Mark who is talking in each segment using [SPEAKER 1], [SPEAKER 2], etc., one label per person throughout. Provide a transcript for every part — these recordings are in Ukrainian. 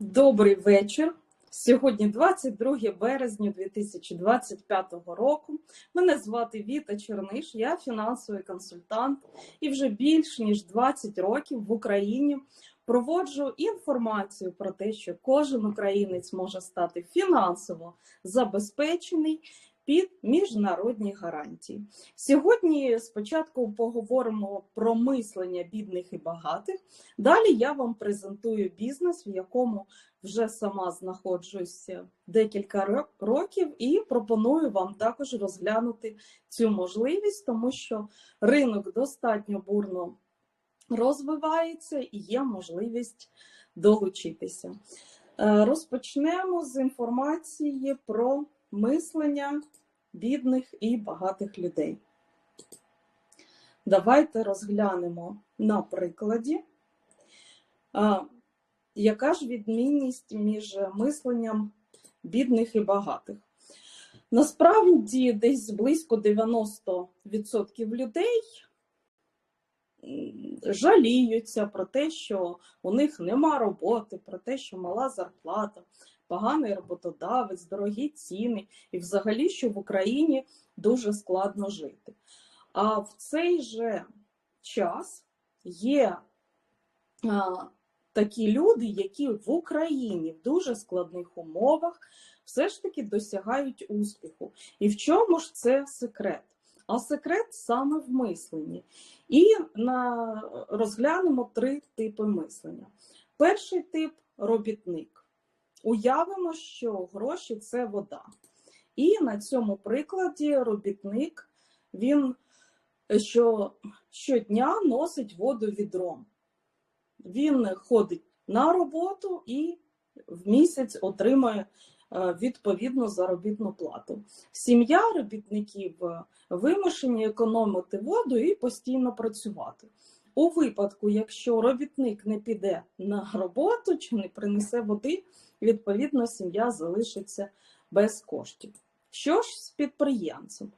[SPEAKER 1] Добрий вечір. Сьогодні 22 березня 2025 року. Мене звати Віта Черниш, я фінансовий консультант і вже більш ніж 20 років в Україні проводжу інформацію про те, що кожен українець може стати фінансово забезпечений під міжнародні гарантії. Сьогодні спочатку поговоримо про мислення бідних і багатих. Далі я вам презентую бізнес, в якому вже сама знаходжуся декілька років, і пропоную вам також розглянути цю можливість, тому що ринок достатньо бурно розвивається і є можливість долучитися. Е, розпочнемо з інформації про мислення бідних і багатих людей. Давайте розглянемо на прикладі, яка ж відмінність між мисленням бідних і багатих. Насправді, десь близько 90% людей жаліються про те, що у них нема роботи, про те, що мала зарплата, поганий роботодавець, дорогі ціни, і взагалі, що в Україні дуже складно жити. А в цей же час є а, такі люди, які в Україні в дуже складних умовах все ж таки досягають успіху. І в чому ж це секрет? А секрет саме в мисленні. І на, розглянемо три типи мислення. Перший тип робітник. Уявимо, що гроші це вода. І на цьому прикладі робітник він що щодня носить воду відром. Він ходить на роботу і в місяць отримує е, відповідну заробітну плату. Сім'я робітників вимушені економити воду і постійно працювати. У випадку, якщо робітник не піде на роботу чи не принесе води, відповідно, сім'я залишиться без коштів. Що ж з підприємцем?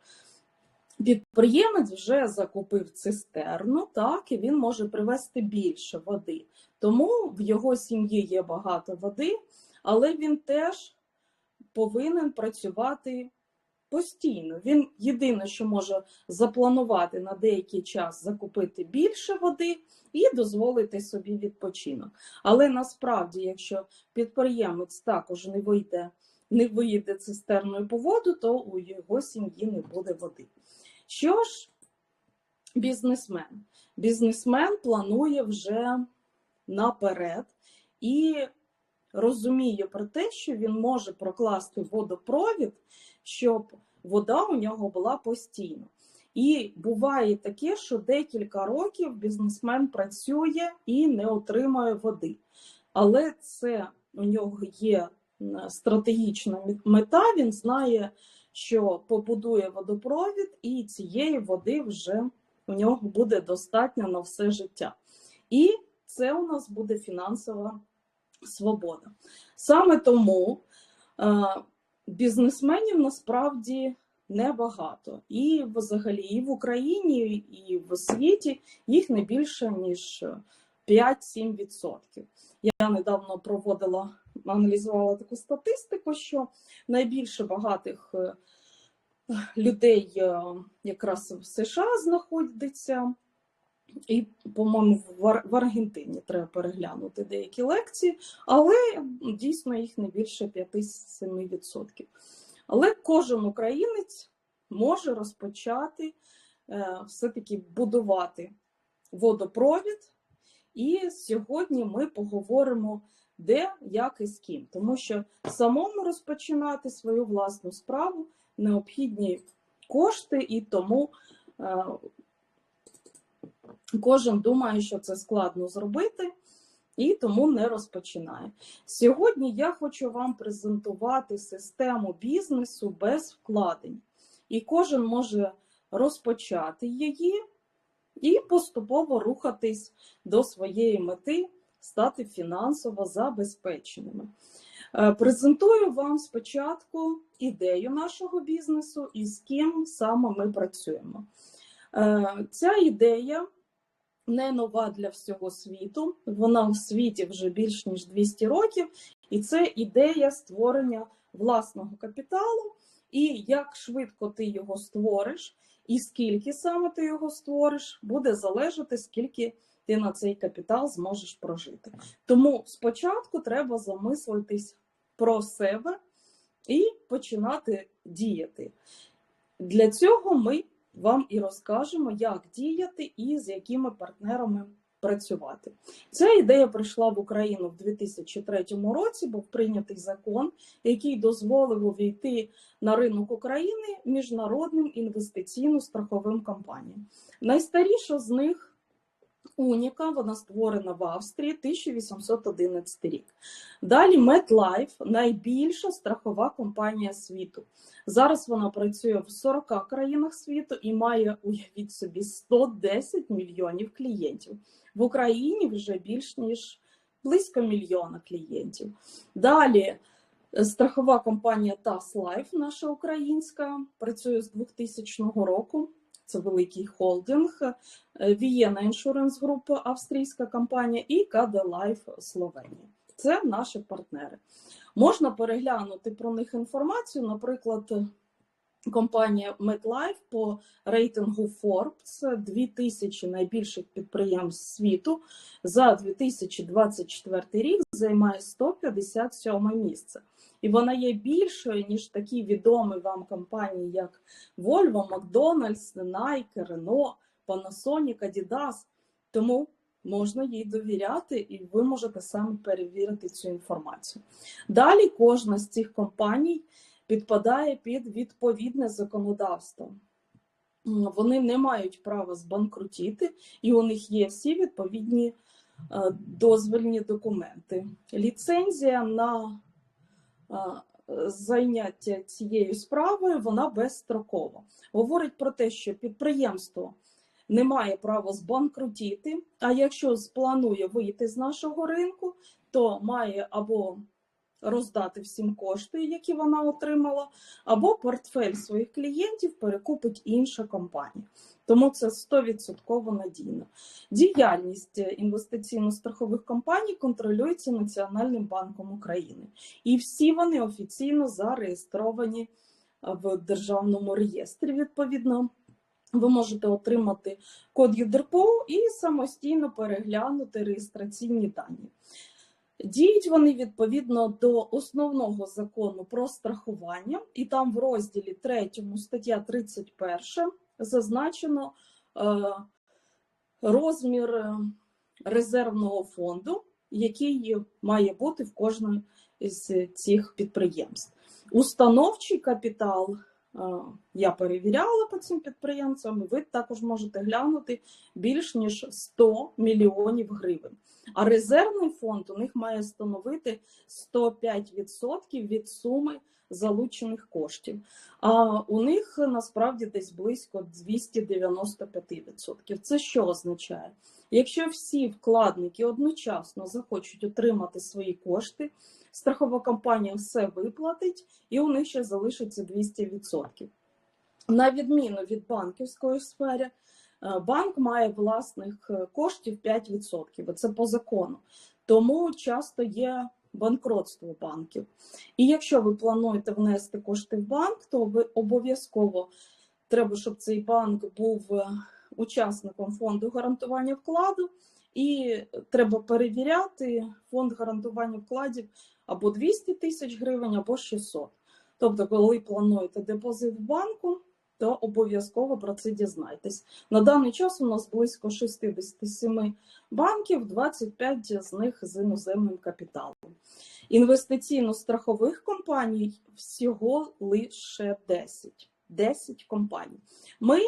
[SPEAKER 1] Підприємець вже закупив цистерну, так, і він може привезти більше води. Тому в його сім'ї є багато води, але він теж повинен працювати постійно. Він єдине, що може запланувати на деякий час закупити більше води і дозволити собі відпочинок. Але насправді, якщо підприємець також не вийде, не виїде цистерною по воду, то у його сім'ї не буде води. Що ж, бізнесмен? Бізнесмен планує вже наперед і розуміє про те, що він може прокласти водопровід, щоб вода у нього була постійно. І буває таке, що декілька років бізнесмен працює і не отримує води. Але це у нього є стратегічна мета, він знає, що побудує водопровід, і цієї води вже у нього буде достатньо на все життя. І це у нас буде фінансова свобода. Саме тому бізнесменів насправді небагато. І взагалі і в Україні, і в світі їх не більше, ніж 5-7%. Я недавно проводила, аналізувала таку статистику, що найбільше багатих е, людей е, якраз в США знаходиться. І, по-моєму, в Аргентині треба переглянути деякі лекції, але дійсно їх не більше 5-7%. Але кожен українець може розпочати е, все-таки будувати водопровід. І сьогодні ми поговоримо, де, як і з ким. Тому що самому розпочинати свою власну справу необхідні кошти, і тому е, Кожен думає, що це складно зробити, і тому не розпочинає. Сьогодні я хочу вам презентувати систему бізнесу без вкладень. І кожен може розпочати її і поступово рухатись до своєї мети, стати фінансово забезпеченими. Е, презентую вам спочатку ідею нашого бізнесу і з ким саме ми працюємо. Е, ця ідея не нова для всього світу. Вона в світі вже більш ніж 200 років, і це ідея створення власного капіталу, і як швидко ти його створиш, і скільки саме ти його створиш, буде залежати, скільки ти на цей капітал зможеш прожити. Тому спочатку треба замислитись про себе і починати діяти. Для цього ми вам і розкажемо, як діяти і з якими партнерами працювати. Ця ідея прийшла в Україну в 2003 році, був прийнятий закон, який дозволив увійти на ринок України міжнародним інвестиційно-страховим компаніям. Найстаріша з них Уніка, вона створена в Австрії 1811 рік. Далі MetLife – найбільша страхова компанія світу. Зараз вона працює в 40 країнах світу і має, уявіть собі, 110 мільйонів клієнтів. В Україні вже більш ніж близько мільйона клієнтів. Далі е, страхова компанія TAS Life, наша українська, працює з 2000 року. Це великий холдинг, е, Vienna Insurance Group, австрійська компанія, і KD Life Словенія. Це наші партнери. Можна переглянути про них інформацію, наприклад, компанія MetLife по рейтингу Forbes 2000 найбільших підприємств світу за 2024 рік займає 157 місце. І вона є більшою, ніж такі відомі вам компанії, як Volvo, McDonald's, Nike, Renault, Panasonic, Adidas. Тому можна їй довіряти, і ви можете самі перевірити цю інформацію. Далі кожна з цих компаній підпадає під відповідне законодавство. Вони не мають права збанкрутіти, і у них є всі відповідні е, дозвільні документи. Ліцензія на зайняття цією справою вона безстрокова. Говорить про те, що підприємство не має права збанкрутіти, а якщо спланує вийти з нашого ринку, то має або роздати всім кошти, які вона отримала, або портфель своїх клієнтів перекупить інша компанія. Тому це 100% надійно. Діяльність інвестиційно-страхових компаній контролюється Національним банком України. І всі вони офіційно зареєстровані в державному реєстрі. Відповідно, ви можете отримати код ЮДРПО і самостійно переглянути реєстраційні дані. Діють вони відповідно до основного закону про страхування, і там в розділі 3 стаття 31 зазначено е, розмір е, резервного фонду, який має бути в кожному з цих підприємств. Установчий капітал е, я перевіряла по цим підприємцям, ви також можете глянути більш ніж 100 мільйонів гривень. А резервний фонд у них має становити 105% від суми залучених коштів. А у них насправді десь близько 295%. Це що означає? Якщо всі вкладники одночасно захочуть отримати свої кошти, страхова компанія все виплатить, і у них ще залишиться 200%. На відміну від банківської сфери, банк має власних е, коштів 5%, це по закону. Тому часто є банкротство банків. І якщо ви плануєте внести кошти в банк, то ви обов'язково треба, щоб цей банк був е, учасником фонду гарантування вкладу, і треба перевіряти фонд гарантування вкладів або 200 тисяч гривень, або 600. Тобто, коли плануєте депозит в банку, то обов'язково про це дізнайтесь. На даний час у нас близько 67 банків, 25 з них з іноземним капіталом. Інвестиційно-страхових компаній всього лише 10. 10 компаній. Ми,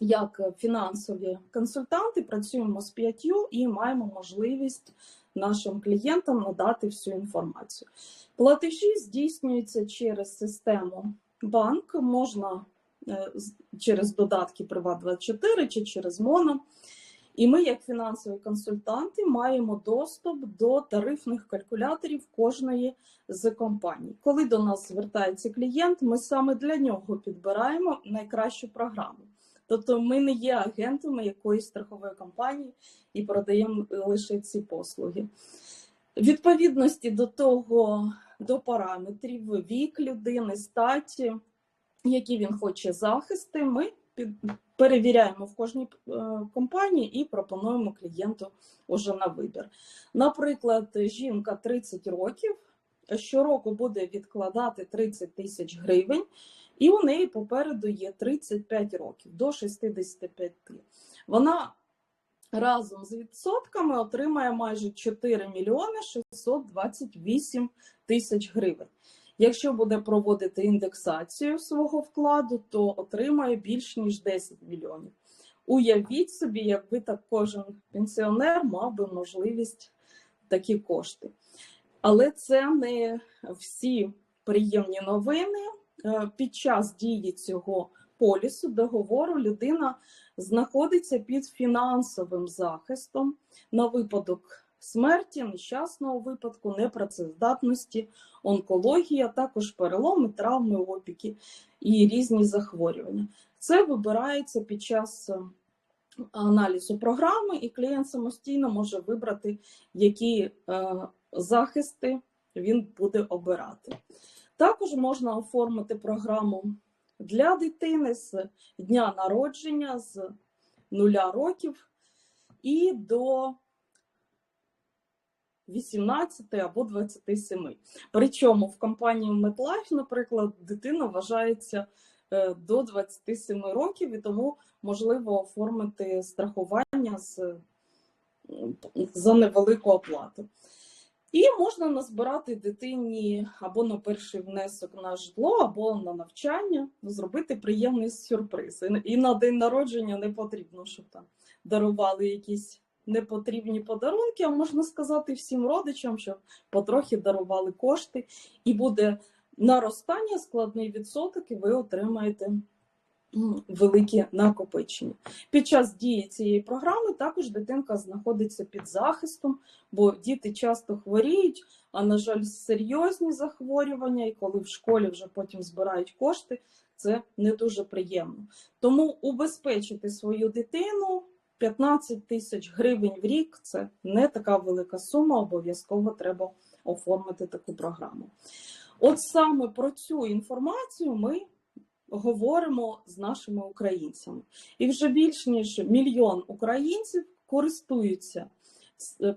[SPEAKER 1] як фінансові консультанти, працюємо з п'ятью і маємо можливість нашим клієнтам надати всю інформацію. Платежі здійснюються через систему банк, можна через додатки Приват24 чи через Моно. І ми, як фінансові консультанти, маємо доступ до тарифних калькуляторів кожної з компаній. Коли до нас звертається клієнт, ми саме для нього підбираємо найкращу програму. Тобто ми не є агентами якоїсь страхової компанії і продаємо лише ці послуги. Відповідності до того, до параметрів, вік людини, статі, які він хоче захисти, ми перевіряємо в кожній е, компанії і пропонуємо клієнту уже на вибір. Наприклад, жінка 30 років щороку буде відкладати 30 тисяч гривень, і у неї попереду є 35 років до 65. Вона разом з відсотками отримає майже 4 мільйони 628 тисяч гривень. Якщо буде проводити індексацію свого вкладу, то отримає більш ніж 10 мільйонів. Уявіть собі, якби так кожен пенсіонер мав би можливість такі кошти. Але це не всі приємні новини. Е, Під час дії цього полісу договору людина знаходиться під фінансовим захистом на випадок смерті, нещасного випадку, непрацездатності, онкології, а також переломи, травми, опіки і різні захворювання. Це вибирається під час е, аналізу програми, і клієнт самостійно може вибрати, які е, захисти він буде обирати. Також можна оформити програму для дитини з дня народження з нуля років і до 18 або 27. Причому в компанії MetLife, наприклад, дитина вважається е, до 27 років, і тому можливо оформити страхування з, за невелику оплату. І можна назбирати дитині або на перший внесок на житло, або на навчання, зробити приємний сюрприз. І на день народження не потрібно, щоб там дарували якісь непотрібні подарунки, а можна сказати всім родичам, щоб потрохи дарували кошти, і буде наростання, складний відсоток, і ви отримаєте великі накопичення. Під час дії цієї програми також дитинка знаходиться під захистом, бо діти часто хворіють, а на жаль, серйозні захворювання, і коли в школі вже потім збирають кошти, це не дуже приємно. Тому убезпечити свою дитину 15 тисяч гривень в рік це не така велика сума, обов'язково треба оформити таку програму. От саме про цю інформацію ми говоримо з нашими українцями. І вже більш ніж мільйон українців користуються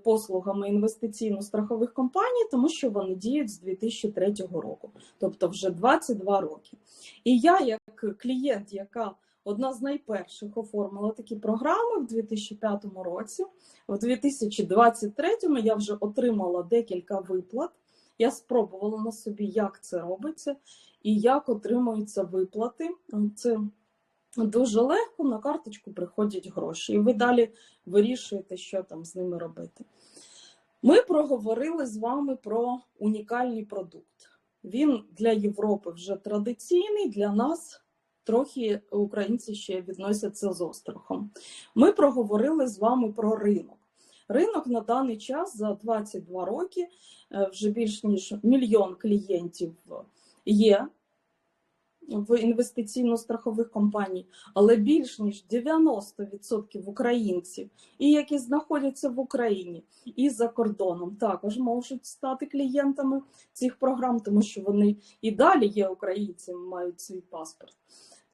[SPEAKER 1] послугами інвестиційно-страхових компаній, тому що вони діють з 2003 року, тобто вже 22 роки. І я, як клієнт, яка одна з найперших оформила такі програми в 2005 році, в 2023 я вже отримала декілька виплат. Я спробувала на собі, як це робиться і як отримуються виплати. Це дуже легко, на карточку приходять гроші, і ви далі вирішуєте, що там з ними робити. Ми проговорили з вами про унікальний продукт. Він для Європи вже традиційний, для нас трохи українці ще відносяться з острахом. Ми проговорили з вами про ринок. Ринок на даний час за 22 роки е, вже більш ніж мільйон клієнтів є в інвестиційно-страхових компаній, але більш ніж 90% українців, і які знаходяться в Україні і за кордоном, також можуть стати клієнтами цих програм, тому що вони і далі є українцями, мають свій паспорт.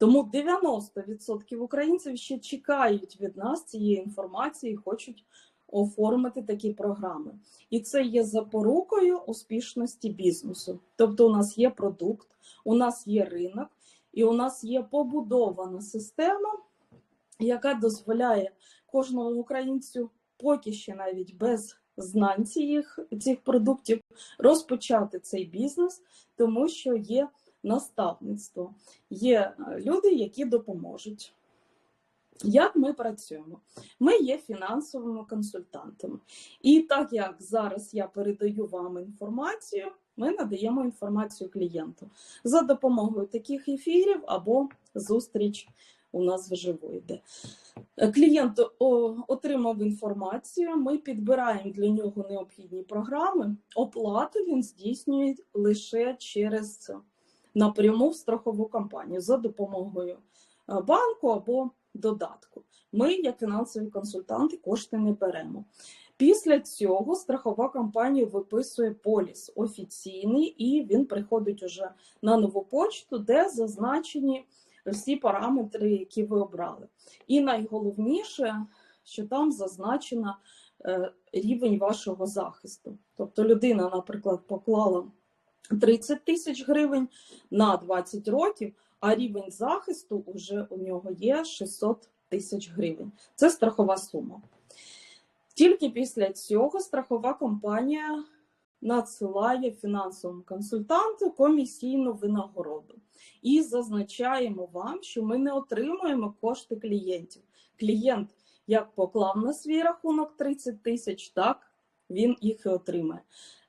[SPEAKER 1] Тому 90% українців ще чекають від нас цієї інформації хочуть оформити такі програми. І це є запорукою успішності бізнесу. Тобто, у нас є продукт, у нас є ринок, і у нас є побудована система, яка дозволяє кожному українцю, поки ще навіть без знань цих, цих продуктів, розпочати цей бізнес, тому що є наставництво, є люди, які допоможуть. Як ми працюємо? Ми є фінансовими консультантами. І так як зараз я передаю вам інформацію, ми надаємо інформацію клієнту за допомогою таких ефірів або зустріч у нас вживу йде. Клієнт отримав інформацію, ми підбираємо для нього необхідні програми. Оплату він здійснює лише через напряму в страхову компанію за допомогою банку або додатку. Ми, як фінансові консультанти, кошти не беремо. Після цього страхова компанія виписує поліс офіційний, і він приходить уже на нову почту, де зазначені всі параметри, які ви обрали. І найголовніше, що там зазначено е, рівень вашого захисту. Тобто людина, наприклад, поклала 30 тисяч гривень на 20 років, а рівень захисту вже у нього є 600 тисяч гривень. Це страхова сума. Тільки після цього страхова компанія надсилає фінансовому консультанту комісійну винагороду. І зазначаємо вам, що ми не отримуємо кошти клієнтів. Клієнт як поклав на свій рахунок 30 тисяч, так він їх і отримає.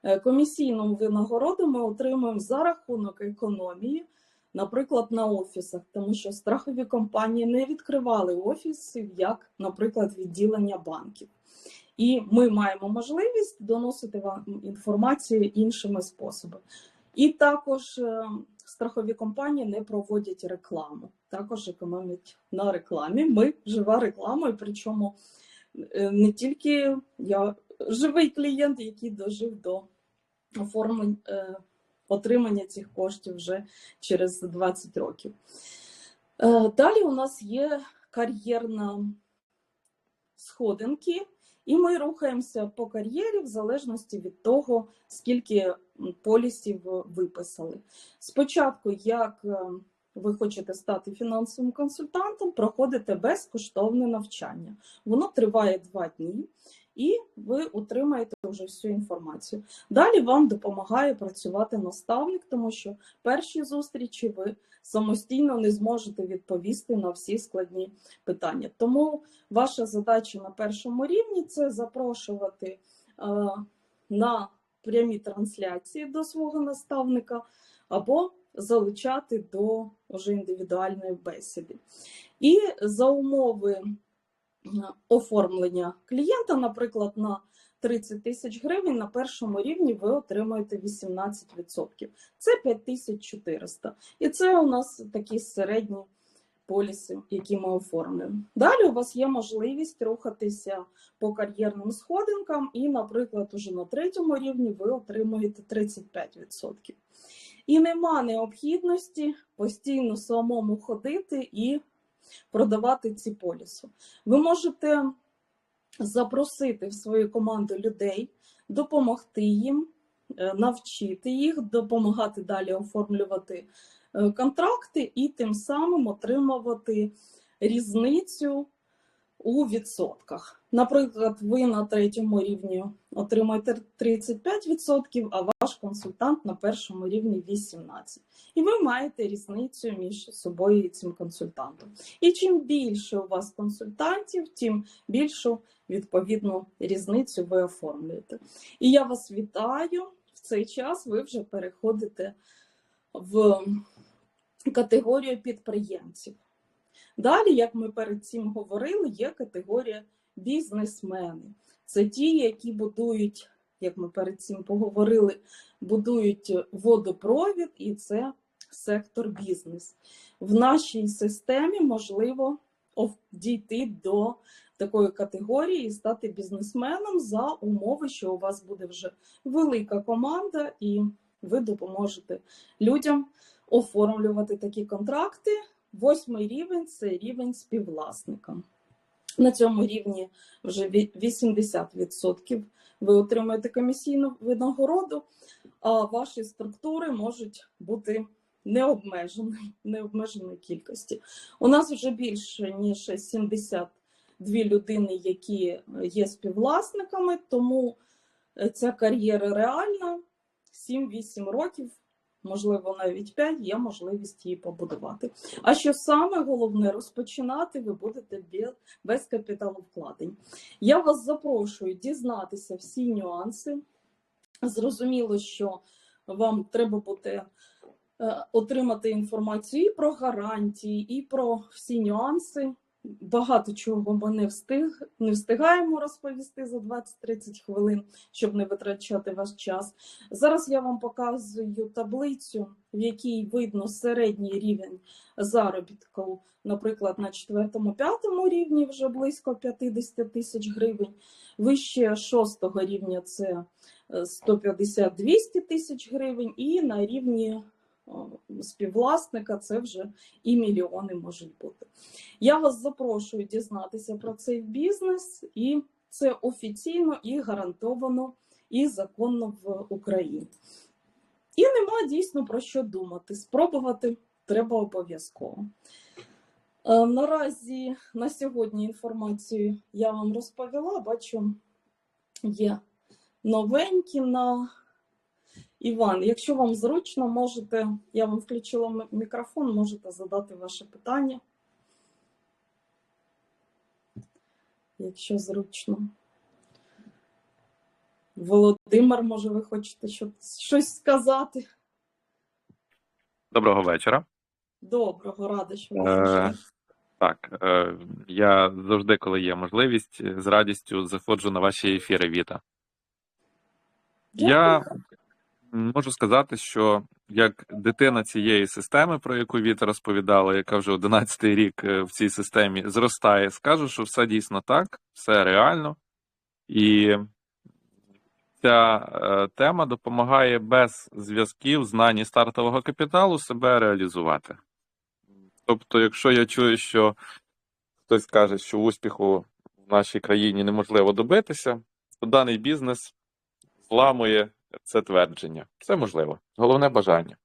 [SPEAKER 1] Е, Комісійну винагороду ми отримуємо за рахунок економії, наприклад, на офісах, тому що страхові компанії не відкривали офісів, як, наприклад, відділення банків. І ми маємо можливість доносити вам інформацію іншими способами. І також е, страхові компанії не проводять рекламу, також економять на рекламі. Ми жива реклама, і причому е, не тільки я живий клієнт, який дожив до оформлень е, отримання цих коштів вже через 20 років. Е, Далі у нас є кар'єрна сходинки, і ми рухаємося по кар'єрі в залежності від того, скільки полісів виписали. Спочатку, як е, ви хочете стати фінансовим консультантом, проходите безкоштовне навчання. Воно триває два дні, і ви отримаєте вже всю інформацію. Далі вам допомагає працювати наставник, тому що перші зустрічі ви самостійно не зможете відповісти на всі складні питання. Тому ваша задача на першому рівні це запрошувати е, на прямі трансляції до свого наставника або залучати до вже індивідуальної бесіди. І за умови оформлення клієнта, наприклад, на 30 тисяч гривень на першому рівні ви отримуєте 18%. Це 5400. І це у нас такі середні поліси, які ми оформлюємо. Далі у вас є можливість рухатися по кар'єрним сходинкам, і, наприклад, уже на третьому рівні ви отримуєте 35%. І нема необхідності постійно самому ходити і продавати ці поліси. Ви можете запросити в свою команду людей, допомогти їм, е, навчити їх, допомагати далі оформлювати е, контракти і тим самим отримувати різницю у відсотках. Наприклад, ви на третьому рівні отримаєте 35%, а ваш консультант на першому рівні 18%. І ви маєте різницю між собою і цим консультантом. І чим більше у вас консультантів, тим більшу відповідну різницю ви оформлюєте. І я вас вітаю. В цей час ви вже переходите в категорію підприємців. Далі, як ми перед цим говорили, є категорія бізнесмени. Це ті, які будують, як ми перед цим поговорили, будують водопровід, і це сектор бізнес. В нашій системі можливо дійти до такої категорії і стати бізнесменом за умови, що у вас буде вже велика команда, і ви допоможете людям оформлювати такі контракти. Восьмий рівень це рівень співвласника. На цьому рівні вже ві- 80% ви отримуєте комісійну винагороду, а ваші структури можуть бути необмежені, необмеженої кількості. У нас вже більше ніж 72 людини, які є співвласниками, тому е, ця кар'єра реальна. 7-8 років, можливо, навіть 5, є можливість її побудувати. А що саме головне, розпочинати ви будете бе- без капіталовкладень. Я вас запрошую дізнатися всі нюанси. Зрозуміло, що вам треба буде е, отримати інформацію і про гарантії, і про всі нюанси багато чого ми не, встиг, не встигаємо розповісти за 20-30 хвилин, щоб не витрачати ваш час. Зараз я вам показую таблицю, в якій видно середній рівень заробітку, наприклад, на 4-5 рівні вже близько 50 тисяч гривень. Вище 6 рівня це е, 150-200 тисяч гривень, і на рівні співвласника це вже і мільйони можуть бути. Я вас запрошую дізнатися про цей бізнес, і це офіційно і гарантовано і законно в Україні. І нема дійсно про що думати. Спробувати треба обов'язково. Е, Наразі на сьогодні інформацію я вам розповіла. Бачу, є новенькі на Іван. Якщо вам зручно, можете, я вам включила мікрофон, можете задати ваше питання. Якщо зручно. Володимир, може, ви хочете щось сказати?
[SPEAKER 2] Доброго вечора.
[SPEAKER 1] Доброго, рада, що ви
[SPEAKER 2] Е. Так, е, я завжди, коли є можливість, з радістю заходжу на ваші ефіри, Віта. Я можу сказати, що як дитина цієї системи, про яку Віта розповідала, яка вже 11-й рік е, в цій системі зростає, скажу, що все дійсно так, все реально. І ця е, тема допомагає без зв'язків, знань і стартового капіталу себе реалізувати. Тобто, якщо я чую, що хтось каже, що успіху в нашій країні неможливо добитися, то даний бізнес зламує це твердження. Це можливо. Головне бажання.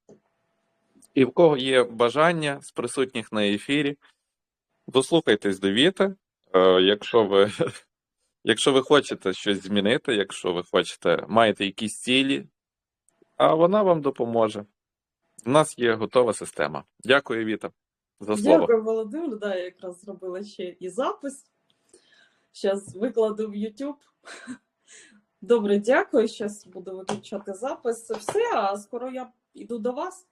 [SPEAKER 2] І в кого є бажання з присутніх на ефірі, дослухайтесь до Віти. Е, Якщо ви, якщо ви хочете щось змінити, якщо ви хочете, маєте якісь цілі, а вона вам допоможе. У нас є готова система. Дякую, Віта, за слово.
[SPEAKER 1] Дякую, Володимир. Да, я якраз зробила ще і запис. Зараз викладу в YouTube. Добре, дякую. Зараз буду виключати запис. Все, а скоро я йду до вас.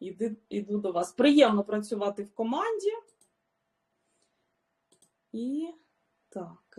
[SPEAKER 1] Іди, іду до вас. Приємно працювати в команді. І так.